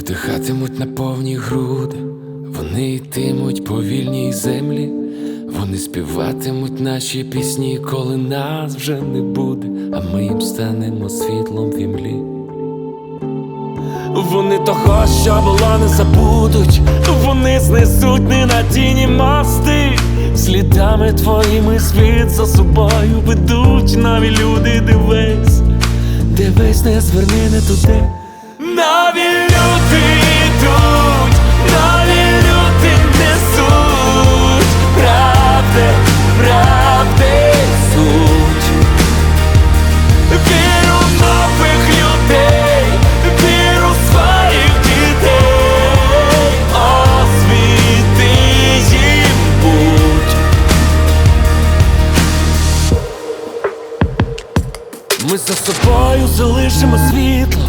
Вдихатимуть на повні груди, вони йтимуть по вільній землі, вони співатимуть наші пісні, коли нас вже не буде, а ми їм станемо світлом в імлі. Вони того, що було, не забудуть, вони знесуть ненадійні мости, слідами твоїми світ за собою ведуть нові люди, дивись, дивись, не зверни не туди. Ми за собою залишимо світло,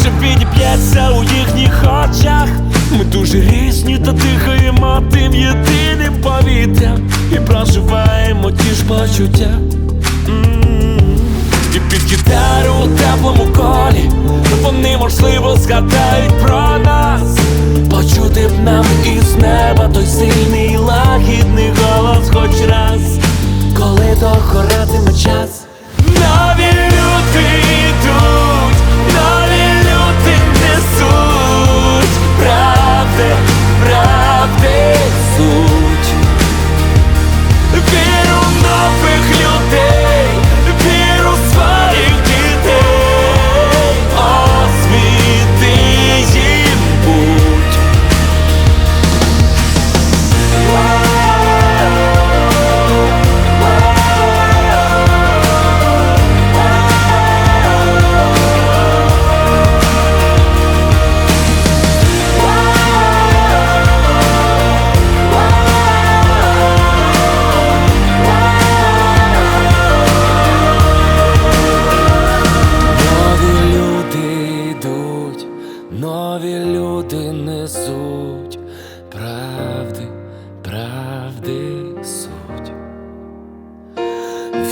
що відіб'ється у їхніх очах. Ми дуже різні та дихаємо тим єдиним повітрям і проживаємо ті ж почуття. І під гітару у теплому колі вони можливо згадають про нас. Почути б нам із неба той сильний лагідний голос хоч раз, коли догоратиме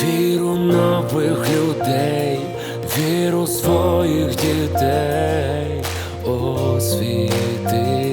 Віру нових людей, віру своїх дітей, освіти